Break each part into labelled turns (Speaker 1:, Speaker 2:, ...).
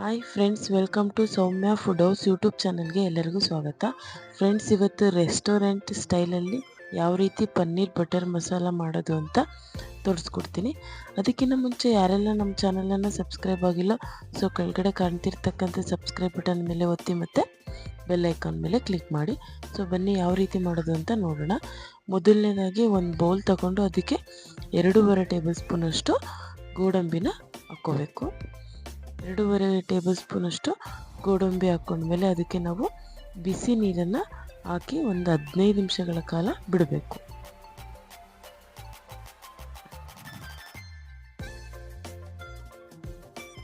Speaker 1: Hi friends welcome to Soumya food house YouTube ಚಾನಲ್ಗೆ ಎಲ್ಲರಿಗೂ ಸ್ವಾಗತ. ಫ್ರೆಂಡ್ಸ್ ಇವತ್ತು ರೆಸ್ಟೋರೆಂಟ್ ಸ್ಟೈಲಲ್ಲಿ ಯಾವ ರೀತಿ ಪನ್ನೀರ್ ಬಟರ್ ಮಸಾಲ ಮಾಡೋದು ಅಂತ ತೋರಿಸ್ಕೊಡ್ತೀನಿ. ಅದಕ್ಕಿಂತ ಮುಂಚೆ ಯಾರೆಲ್ಲ ನಮ್ಮ ಚಾನಲನ್ನು ಸಬ್ಸ್ಕ್ರೈಬ್ ಆಗಿಲ್ಲ ಸೊ ಕೆಳಗಡೆ ಕಾಣ್ತಿರ್ತಕ್ಕಂಥ ಸಬ್ಸ್ಕ್ರೈಬ್ ಬಟನ್ ಮೇಲೆ ಒತ್ತಿ ಮತ್ತು ಬೆಲ್ ಐಕಾನ್ ಮೇಲೆ ಕ್ಲಿಕ್ ಮಾಡಿ. ಸೊ ಬನ್ನಿ ಯಾವ ರೀತಿ ಮಾಡೋದು ಅಂತ ನೋಡೋಣ. ಮೊದಲನೇದಾಗಿ ಒಂದು ಬೌಲ್ ತಗೊಂಡು ಅದಕ್ಕೆ ಎರಡೂವರೆ ಟೇಬಲ್ ಸ್ಪೂನಷ್ಟು ಗೋಡಂಬಿನ ಹಾಕ್ಕೋಬೇಕು. ಎರಡೂವರೆ ಟೇಬಲ್ ಸ್ಪೂನಷ್ಟು ಗೋಡಂಬಿ ಹಾಕ್ಕೊಂಡ್ಮೇಲೆ ಅದಕ್ಕೆ ನಾವು ಬಿಸಿ ನೀರನ್ನು ಹಾಕಿ ಒಂದು ಹದಿನೈದು ನಿಮಿಷಗಳ ಕಾಲ ಬಿಡಬೇಕು.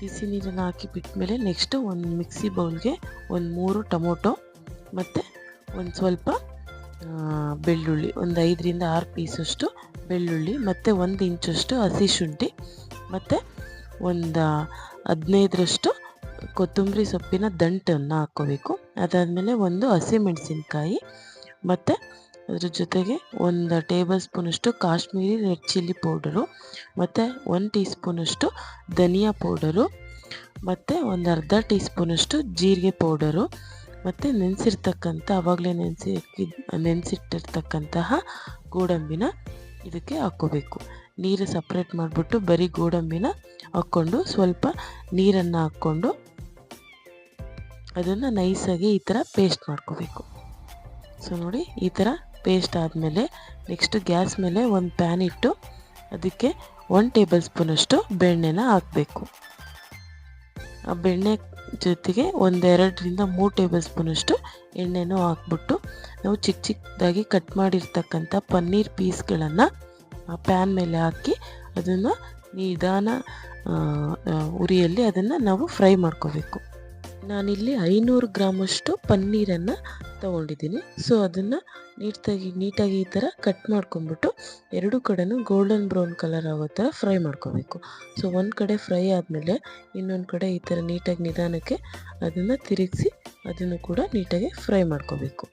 Speaker 1: ಬಿಸಿ ನೀರನ್ನು ಹಾಕಿ ಬಿಟ್ಮೇಲೆ ನೆಕ್ಸ್ಟು ಒಂದು ಮಿಕ್ಸಿ ಬೌಲ್ಗೆ ಒಂದು ಮೂರು ಟೊಮೊಟೊ ಮತ್ತು ಒಂದು ಸ್ವಲ್ಪ ಬೆಳ್ಳುಳ್ಳಿ, ಒಂದು ಐದರಿಂದ ಆರು ಪೀಸಷ್ಟು ಬೆಳ್ಳುಳ್ಳಿ ಮತ್ತು ಒಂದು ಇಂಚಷ್ಟು ಹಸಿ ಶುಂಠಿ ಮತ್ತು ಒಂದು ಹದಿನೈದರಷ್ಟು ಕೊತ್ತಂಬರಿ ಸೊಪ್ಪಿನ ದಂಟನ್ನು ಹಾಕ್ಕೋಬೇಕು. ಅದಾದಮೇಲೆ ಒಂದು ಹಸಿಮೆಣಸಿನ್ಕಾಯಿ ಮತ್ತು ಅದ್ರ ಜೊತೆಗೆ ಒಂದು ಟೇಬಲ್ ಸ್ಪೂನಷ್ಟು ಕಾಶ್ಮೀರಿ ರೆಡ್ ಚಿಲ್ಲಿ ಪೌಡರು ಮತ್ತು ಒಂದು ಟೀ ಸ್ಪೂನಷ್ಟು ಧನಿಯಾ ಪೌಡರು ಮತ್ತು ಒಂದು ಅರ್ಧ ಟೀ ಸ್ಪೂನಷ್ಟು ಜೀರಿಗೆ ಪೌಡರು ಮತ್ತು ನೆನೆಸಿರ್ತಕ್ಕಂಥ ಆವಾಗಲೇ ನೆನೆಸಿ ನೆನೆಸಿಟ್ಟಿರ್ತಕ್ಕಂತಹ ಗೋಡಂಬಿನ ಇದಕ್ಕೆ ಹಾಕ್ಕೋಬೇಕು. ನೀರು ಸಪ್ರೇಟ್ ಮಾಡಿಬಿಟ್ಟು ಬರೀ ಗೋಡಂಬಿನ ಹಾಕ್ಕೊಂಡು ಸ್ವಲ್ಪ ನೀರನ್ನು ಹಾಕ್ಕೊಂಡು ಅದನ್ನು ನೈಸಾಗಿ ಈ ಥರ ಪೇಸ್ಟ್ ಮಾಡ್ಕೋಬೇಕು. ಸೊ ನೋಡಿ ಈ ಥರ ಪೇಸ್ಟ್ ಆದಮೇಲೆ ನೆಕ್ಸ್ಟ್ ಗ್ಯಾಸ್ ಮೇಲೆ ಒಂದು ಪ್ಯಾನ್ ಇಟ್ಟು ಅದಕ್ಕೆ ಒನ್ ಟೇಬಲ್ ಸ್ಪೂನಷ್ಟು ಬೆಣ್ಣೆನ ಹಾಕಬೇಕು. ಆ ಬೆಣ್ಣೆ ಜೊತೆಗೆ ಒಂದೆರಡರಿಂದ ಮೂರು ಟೇಬಲ್ ಸ್ಪೂನಷ್ಟು ಎಣ್ಣೆನೂ ಹಾಕ್ಬಿಟ್ಟು ನಾವು ಚಿಕ್ಕ ಚಿಕ್ಕದಾಗಿ ಕಟ್ ಮಾಡಿರ್ತಕ್ಕಂಥ ಪನ್ನೀರ್ ಪೀಸ್ಗಳನ್ನು ಪ್ಯಾನ್ ಮೇಲೆ ಹಾಕಿ ಅದನ್ನು ನಿಧಾನ ಉರಿಯಲ್ಲಿ ಅದನ್ನು ನಾವು ಫ್ರೈ ಮಾಡ್ಕೋಬೇಕು. ನಾನಿಲ್ಲಿ ಐನೂರು ಗ್ರಾಮಷ್ಟು ಪನ್ನೀರನ್ನು ತೊಗೊಂಡಿದ್ದೀನಿ. ಸೊ ಅದನ್ನು ನೀಟಾಗಿ ನೀಟಾಗಿ ಈ ಥರ ಕಟ್ ಮಾಡ್ಕೊಂಬಿಟ್ಟು ಎರಡು ಕಡೆನೂ ಗೋಲ್ಡನ್ ಬ್ರೌನ್ ಕಲರ್ ಆಗೋ ಥರ ಫ್ರೈ ಮಾಡ್ಕೋಬೇಕು. ಸೊ ಒಂದು ಕಡೆ ಫ್ರೈ ಆದಮೇಲೆ ಇನ್ನೊಂದು ಕಡೆ ಈ ಥರ ನೀಟಾಗಿ ನಿಧಾನಕ್ಕೆ ಅದನ್ನು ತಿರುಗಿಸಿ ಅದನ್ನು ಕೂಡ ನೀಟಾಗಿ ಫ್ರೈ ಮಾಡ್ಕೋಬೇಕು.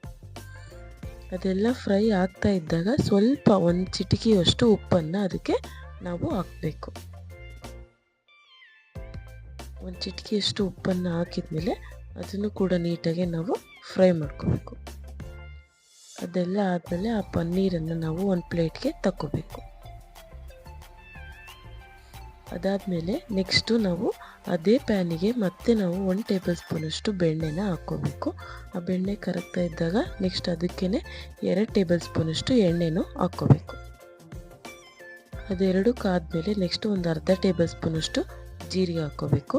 Speaker 1: ಅದೆಲ್ಲ ಫ್ರೈ ಆಗ್ತಾ ಇದ್ದಾಗ ಸ್ವಲ್ಪ ಒಂದು ಚಿಟಿಕೆಯಷ್ಟು ಉಪ್ಪನ್ನು ಅದಕ್ಕೆ ನಾವು ಹಾಕಬೇಕು. ಒಂದು ಚಿಟಿಕೆಯಷ್ಟು ಉಪ್ಪನ್ನು ಹಾಕಿದ್ಮೇಲೆ ಅದನ್ನು ಕೂಡ ನೀಟಾಗಿ ನಾವು ಫ್ರೈ ಮಾಡ್ಕೋಬೇಕು. ಅದೆಲ್ಲ ಆದಮೇಲೆ ಆ ಪನ್ನೀರನ್ನು ನಾವು ಒಂದು ಪ್ಲೇಟ್ಗೆ ತಗೋಬೇಕು ಅದಾದಮೇಲೆ ನೆಕ್ಸ್ಟು ನಾವು ಅದೇ ಪ್ಯಾನಿಗೆ ಮತ್ತೆ ನಾವು ಒನ್ ಟೇಬಲ್ ಸ್ಪೂನಷ್ಟು ಬೆಣ್ಣೆನ ಹಾಕ್ಕೋಬೇಕು. ಆ ಬೆಣ್ಣೆ ಕರಗ್ತಾ ಇದ್ದಾಗ ನೆಕ್ಸ್ಟ್ ಅದಕ್ಕೇ ಎರಡು ಟೇಬಲ್ ಸ್ಪೂನಷ್ಟು ಎಣ್ಣೆನೂ ಹಾಕ್ಕೋಬೇಕು. ಅದೆರಡು ಕಾದ್ಮೇಲೆ ನೆಕ್ಸ್ಟ್ ಒಂದು ಅರ್ಧ ಟೇಬಲ್ ಸ್ಪೂನಷ್ಟು ಜೀರಿಗೆ ಹಾಕ್ಕೋಬೇಕು.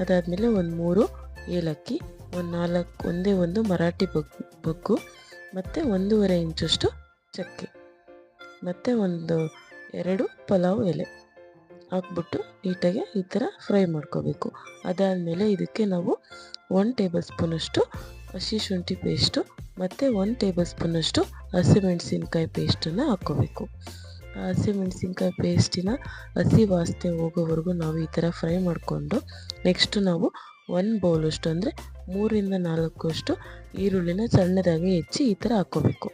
Speaker 1: ಅದಾದಮೇಲೆ ಒಂದು ಮೂರು ಏಲಕ್ಕಿ, ಒಂದು ನಾಲ್ಕು, ಒಂದೇ ಒಂದು ಮರಾಠಿ ಬಗ್ ಬಗ್ಗು, ಮತ್ತು ಒಂದೂವರೆ ಇಂಚಷ್ಟು ಚಕ್ಕೆ, ಮತ್ತು ಒಂದು ಎರಡು ಪಲಾವ್ ಎಲೆ. ಹಾಕ್ಬಿಟ್ಟು ನೀಟಾಗಿ ಈ ಥರ ಫ್ರೈ ಮಾಡ್ಕೋಬೇಕು. ಅದಾದಮೇಲೆ ಇದಕ್ಕೆ ನಾವು ಒನ್ ಟೇಬಲ್ ಸ್ಪೂನಷ್ಟು ಹಸಿ ಶುಂಠಿ ಪೇಸ್ಟು ಮತ್ತು ಒಂದು ಟೇಬಲ್ ಸ್ಪೂನಷ್ಟು ಹಸಿಮೆಣಸಿನ್ಕಾಯಿ ಪೇಸ್ಟನ್ನು ಹಾಕ್ಕೋಬೇಕು. ಹಸಿಮೆಣಸಿನ್ಕಾಯಿ ಪೇಸ್ಟಿನ ಹಸಿ ವಾಸನೆ ಹೋಗೋವರೆಗೂ ನಾವು ಈ ಥರ ಫ್ರೈ ಮಾಡಿಕೊಂಡು ನೆಕ್ಸ್ಟು ನಾವು ಒನ್ ಬೌಲಷ್ಟು ಅಂದರೆ ಮೂರಿಂದ ನಾಲ್ಕಷ್ಟು ಈರುಳ್ಳಿನ ಸಣ್ಣದಾಗಿ ಹೆಚ್ಚಿ ಈ ಥರ ಹಾಕ್ಕೋಬೇಕು.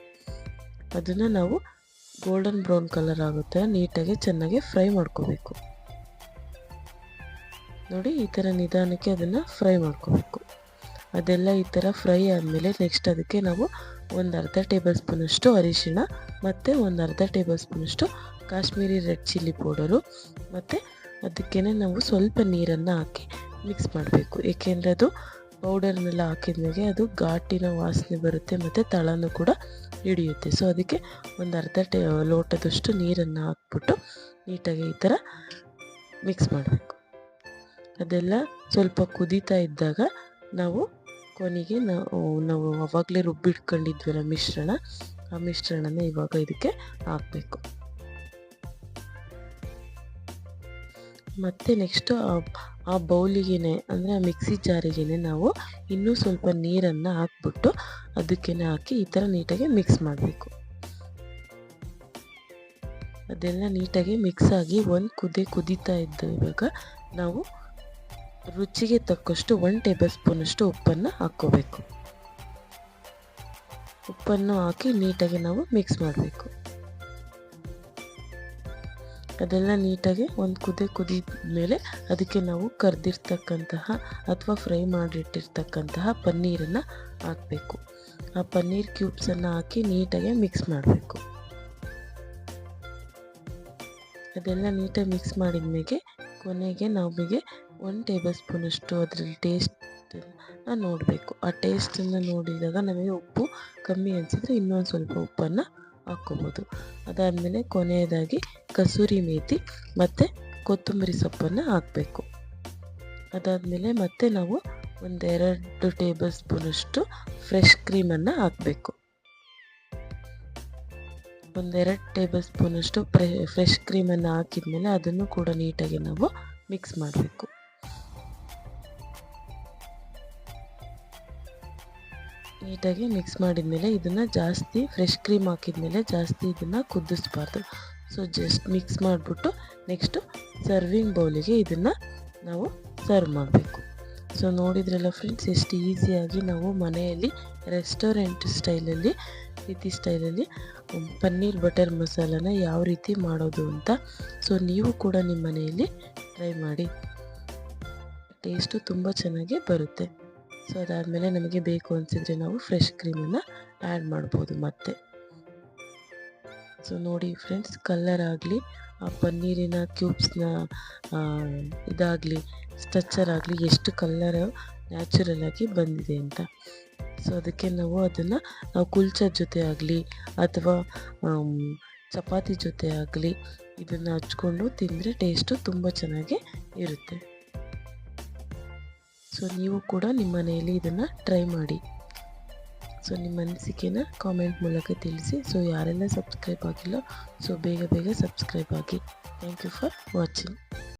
Speaker 1: ಅದನ್ನು ನಾವು ಗೋಲ್ಡನ್ ಬ್ರೌನ್ ಕಲರ್ ಆಗುತ್ತೆ, ನೀಟಾಗಿ ಚೆನ್ನಾಗಿ ಫ್ರೈ ಮಾಡ್ಕೋಬೇಕು. ನೋಡಿ ಈ ಥರ ನಿಧಾನಕ್ಕೆ ಅದನ್ನು ಫ್ರೈ ಮಾಡ್ಕೋಬೇಕು. ಅದೆಲ್ಲ ಈ ಥರ ಫ್ರೈ ಆದಮೇಲೆ ನೆಕ್ಸ್ಟ್ ಅದಕ್ಕೆ ನಾವು ಒಂದು ಅರ್ಧ ಟೇಬಲ್ ಸ್ಪೂನಷ್ಟು ಅರಿಶಿಣ ಮತ್ತು ಒಂದು ಅರ್ಧ ಟೇಬಲ್ ಸ್ಪೂನಷ್ಟು ಕಾಶ್ಮೀರಿ ರೆಡ್ ಚಿಲ್ಲಿ ಪೌಡರು ಮತ್ತು ಅದಕ್ಕೇ ನಾವು ಸ್ವಲ್ಪ ನೀರನ್ನು ಹಾಕಿ ಮಿಕ್ಸ್ ಮಾಡಬೇಕು. ಏಕೆಂದರೆ ಅದು ಪೌಡರ್ನೆಲ್ಲ ಹಾಕಿದ್ಮೇಲೆ ಅದು ಘಾಟಿನ ವಾಸನೆ ಬರುತ್ತೆ ಮತ್ತು ತಳನೂ ಕೂಡ ಹಿಡಿಯುತ್ತೆ. ಸೊ ಅದಕ್ಕೆ ಒಂದು ಅರ್ಧ ಟೇ ಲೋಟದಷ್ಟು ನೀರನ್ನು ಹಾಕ್ಬಿಟ್ಟು ನೀಟಾಗಿ ಈ ಥರ ಮಿಕ್ಸ್ ಮಾಡಬೇಕು. ಅದೆಲ್ಲ ಸ್ವಲ್ಪ ಕುದೀತಾ ಇದ್ದಾಗ ನಾವು ಕೊನೆಗೆ ನಾವು ನಾವು ಅವಾಗಲೇ ರುಬ್ಬಿಟ್ಕೊಂಡಿದ್ವಲ್ಲ ಮಿಶ್ರಣ, ಆ ಮಿಶ್ರಣನ ಇವಾಗ ಇದಕ್ಕೆ ಹಾಕಬೇಕು. ಮತ್ತು ನೆಕ್ಸ್ಟು ಆ ಬೌಲಿಗೆ ಅಂದರೆ ಆ ಮಿಕ್ಸಿ ಜಾರಿಗೆನೆ ನಾವು ಇನ್ನೂ ಸ್ವಲ್ಪ ನೀರನ್ನು ಹಾಕ್ಬಿಟ್ಟು ಅದಕ್ಕೆ ಹಾಕಿ ಈ ಥರ ನೀಟಾಗಿ ಮಿಕ್ಸ್ ಮಾಡಬೇಕು. ಅದೆಲ್ಲ ನೀಟಾಗಿ ಮಿಕ್ಸ್ ಆಗಿ ಒಂದು ಕುದಿ ಕುದೀತಾ ಇದ್ದಾಗ ನಾವು ರುಚಿಗೆ ತಕ್ಕಷ್ಟು ಒನ್ ಟೇಬಲ್ ಸ್ಪೂನಷ್ಟು ಉಪ್ಪನ್ನು ಹಾಕ್ಕೋಬೇಕು. ಉಪ್ಪನ್ನು ಹಾಕಿ ನೀಟಾಗಿ ನಾವು ಮಿಕ್ಸ್ ಮಾಡಬೇಕು. ಅದೆಲ್ಲ ನೀಟಾಗಿ ಒಂದು ಕುದಿ ಕುದಿದ ಮೇಲೆ ಅದಕ್ಕೆ ನಾವು ಕರೆದಿರ್ತಕ್ಕಂತಹ ಅಥವಾ ಫ್ರೈ ಮಾಡಿಟ್ಟಿರ್ತಕ್ಕಂತಹ ಪನ್ನೀರನ್ನು ಹಾಕಬೇಕು. ಆ ಪನ್ನೀರ್ ಕ್ಯೂಬ್ಸನ್ನು ಹಾಕಿ ನೀಟಾಗಿ ಮಿಕ್ಸ್ ಮಾಡಬೇಕು. ಅದೆಲ್ಲ ನೀಟಾಗಿ ಮಿಕ್ಸ್ ಮಾಡಿದ ಮೇಲೆ ಕೊನೆಗೆ ನಮಗೆ ಒನ್ ಟೇಬಲ್ ಸ್ಪೂನಷ್ಟು ಅದರಲ್ಲಿ ಟೇಸ್ಟನ್ನು ನೋಡಬೇಕು. ಆ ಟೇಸ್ಟನ್ನು ನೋಡಿದಾಗ ನಮಗೆ ಉಪ್ಪು ಕಮ್ಮಿ ಅನಿಸಿದ್ರೆ ಇನ್ನೊಂದು ಸ್ವಲ್ಪ ಉಪ್ಪನ್ನು ಹಾಕ್ಕೋಬೋದು. ಅದಾದಮೇಲೆ ಕೊನೆಯದಾಗಿ ಕಸೂರಿ ಮೇಥಿ ಮತ್ತು ಕೊತ್ತಂಬರಿ ಸೊಪ್ಪನ್ನು ಹಾಕಬೇಕು. ಅದಾದಮೇಲೆ ಮತ್ತೆ ನಾವು ಒಂದೆರಡು ಟೇಬಲ್ ಸ್ಪೂನಷ್ಟು ಫ್ರೆಶ್ ಕ್ರೀಮನ್ನು ಹಾಕಬೇಕು. ಒಂದೆರಡು ಟೇಬಲ್ ಸ್ಪೂನಷ್ಟು ಫ್ರೆ ಫ್ರೆಶ್ ಕ್ರೀಮನ್ನು ಹಾಕಿದ್ಮೇಲೆ ಅದನ್ನು ಕೂಡ ನೀಟಾಗಿ ನಾವು ಮಿಕ್ಸ್ ಮಾಡಬೇಕು. ನೀಟಾಗಿ ಮಿಕ್ಸ್ ಮಾಡಿದ್ಮೇಲೆ ಇದನ್ನು ಜಾಸ್ತಿ ಫ್ರೆಶ್ ಕ್ರೀಮ್ ಹಾಕಿದ್ಮೇಲೆ ಜಾಸ್ತಿ ಇದನ್ನು ಕುದಿಸ್ಬಾರ್ದು. ಸೊ ಜಸ್ಟ್ ಮಿಕ್ಸ್ ಮಾಡಿಬಿಟ್ಟು ನೆಕ್ಸ್ಟು ಸರ್ವಿಂಗ್ ಬೌಲಿಗೆ ಇದನ್ನು ನಾವು ಸರ್ವ್ ಮಾಡಬೇಕು. ಸೊ ನೋಡಿದ್ರಲ್ಲ ಫ್ರೆಂಡ್ಸ್ ಎಷ್ಟು ಈಸಿಯಾಗಿ ನಾವು ಮನೆಯಲ್ಲಿ ರೆಸ್ಟೋರೆಂಟ್ ಸ್ಟೈಲಲ್ಲಿ ರೀತಿ ಸ್ಟೈಲಲ್ಲಿ ಪನ್ನೀರ್ ಬಟರ್ ಮಸಾಲನ ಯಾವ ರೀತಿ ಮಾಡೋದು ಅಂತ. ಸೊ ನೀವು ಕೂಡ ನಿಮ್ಮ ಮನೆಯಲ್ಲಿ ಟ್ರೈ ಮಾಡಿ. ಟೇಸ್ಟು ತುಂಬ ಚೆನ್ನಾಗಿ ಬರುತ್ತೆ. ಸೊ ಅದಾದಮೇಲೆ ನಮಗೆ ಬೇಕು ಅನಿಸಿದ್ರೆ ನಾವು ಫ್ರೆಶ್ ಕ್ರೀಮನ್ನು ಆ್ಯಡ್ ಮಾಡ್ಬೋದು ಮತ್ತೆ. ಸೊ ನೋಡಿ ಫ್ರೆಂಡ್ಸ್ ಕಲ್ಲರ್ ಆಗಲಿ, ಆ ಪನ್ನೀರಿನ ಕ್ಯೂಬ್ಸ್ನ ಇದಾಗಲಿ ಸ್ಟ್ರಕ್ಚರ್ ಆಗಲಿ ಎಷ್ಟು ಕಲ್ಲರ್ ನ್ಯಾಚುರಲ್ ಆಗಿ ಬಂದಿದೆ ಅಂತ. ಸೊ ಅದಕ್ಕೆ ನಾವು ಅದನ್ನು ನಾವು ಕುಲ್ಚದ ಜೊತೆ ಆಗಲಿ ಅಥವಾ ಚಪಾತಿ ಜೊತೆ ಆಗಲಿ, ಇದನ್ನು ಹಚ್ಕೊಂಡು ತಿಂದರೆ ಟೇಸ್ಟು ತುಂಬ ಚೆನ್ನಾಗಿ ಇರುತ್ತೆ. ಸೊ ನೀವು ಕೂಡ ನಿಮ್ಮ ಮನೆಯಲ್ಲಿ ಇದನ್ನು ಟ್ರೈ ಮಾಡಿ. ಸೊ ನಿಮ್ಮ ಅನಿಸಿಕೆನ ಕಾಮೆಂಟ್ ಮೂಲಕ ತಿಳಿಸಿ. ಸೊ ಯಾರೆಲ್ಲ ಸಬ್ಸ್ಕ್ರೈಬ್ ಆಗಿಲ್ಲ ಸೊ ಬೇಗ ಬೇಗ ಸಬ್ಸ್ಕ್ರೈಬ್ ಆಗಿ. Thank you for watching